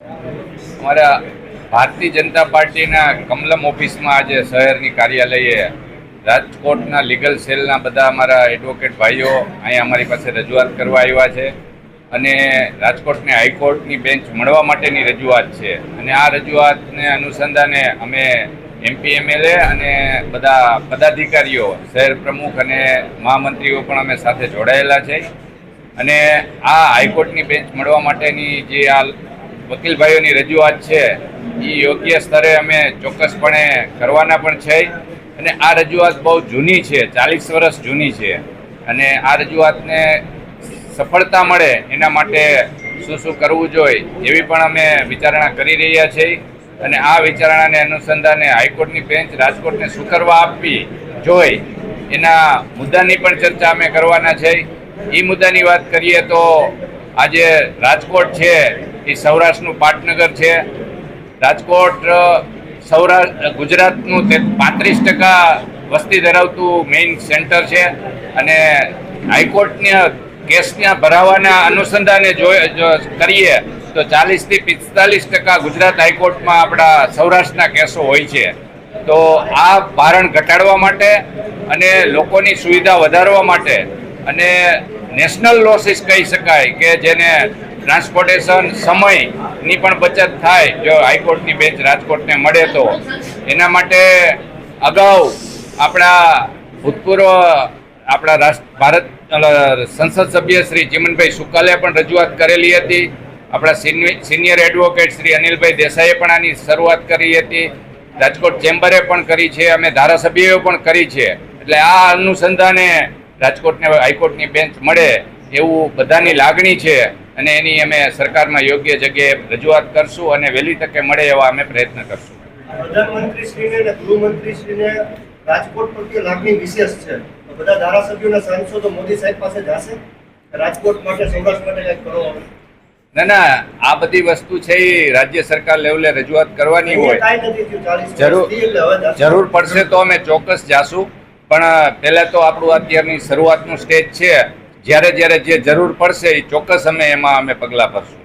અમારા ભારતીય જનતા પાર્ટીના કમલમ ઓફિસમાં આજે શહેરની કાર્યાલયે રાજકોટના લીગલ સેલના બધા અમારા એડવોકેટ ભાઈઓ અહીંયા અમારી પાસે રજૂઆત કરવા આવ્યા છે અને રાજકોટની હાઈકોર્ટની બેન્ચ મળવા માટેની રજૂઆત છે. અને આ રજૂઆતને અનુસંધાને અમે એમપી, એમએલએ અને બધા પદાધિકારીઓ, શહેર પ્રમુખ અને મહામંત્રીઓ પણ અમે સાથે જોડાયેલા છે. અને આ હાઈકોર્ટની બેન્ચ મળવા માટેની જે આ વકીલભાઈઓની રજૂઆત છે એ યોગ્ય સ્તરે અમે ચોક્કસપણે કરવાના પણ છે. અને આ રજૂઆત બહુ જૂની છે, ચાલીસ વર્ષ જૂની છે. અને આ રજૂઆતને સફળતા મળે એના માટે શું શું કરવું જોઈએ, એવી પણ અમે વિચારણા કરી રહ્યા છીએ. અને આ વિચારણાને અનુસંધાને હાઈકોર્ટની બેન્ચ રાજકોટને શું કરવા આપવી જોઈ, એના મુદ્દાની પણ ચર્ચા અમે કરવાના છે. એ મુદ્દાની વાત કરીએ તો આજે રાજકોટ છે એ સૌરાષ્ટ્રનું પાટનગર છે. રાજકોટ સૌરાષ્ટ્ર ગુજરાતનું તે પાંત્રીસ ટકા વસ્તી ધરાવતું મેઇન સેન્ટર છે. અને હાઈકોર્ટના કેસના ભરાવાના અનુસંધાને કરીએ, તો ચાલીસથી પિસ્તાલીસ ટકા ગુજરાત હાઈકોર્ટમાં આપણા સૌરાષ્ટ્રના કેસો હોય છે. તો આ ભારણ ઘટાડવા માટે અને લોકોની સુવિધા વધારવા માટે અને નેશનલ લોસીસ કહી શકાય કે જેને ટ્રાન્સપોર્ટેશન સમયની પણ બચત થાય જો હાઈકોર્ટની બેન્ચ રાજકોટને મળે તો. એના માટે અગાઉ આપણા ભૂતપૂર્વ આપણા ભારત સંસદ સભ્ય શ્રી ચિમનભાઈ શુકાલે પણ રજૂઆત કરેલી હતી. આપણા સિનિયર એડવોકેટ શ્રી અનિલભાઈ દેસાઈએ પણ આની શરૂઆત કરી હતી. રાજકોટ ચેમ્બરે પણ કરી છે, અમે ધારાસભ્યોએ પણ કરી છે. એટલે આ અનુસંધાને રાજકોટને હાઈકોર્ટની બેન્ચ મળે એવું બધાની લાગણી છે. અને એની અમે સરકારમાં યોગ્ય જગ્યાએ રજૂઆત કરશું અને વહેલી તકે મળે એવા અમે પ્રયત્ન કરશું. પ્રધાનમંત્રીશ્રીને અને ગૃહમંત્રીશ્રીને રાજકોટ પ્રત્યે લાગણી વિશેષ છે? બધા ધારાસભ્યોના સાંસદો મોદી સાહેબ પાસે જશે? રાજકોટ માટે સૌરાષ્ટ્ર માટે કંઈક કરો? ના ના આ બધી વસ્તુ છે એ રાજ્ય સરકાર લેવલે રજૂઆત કરવાની હોય. જરૂર પડશે તો અમે ચોક્કસ જાશું. પણ પહેલાં તો આપણું અત્યારની શરૂઆતનું સ્ટેજ છે. જ્યારે જ્યારે જે જરૂર પડશે એ ચોક્કસ અમે એમાં અમે પગલાં ભરશું.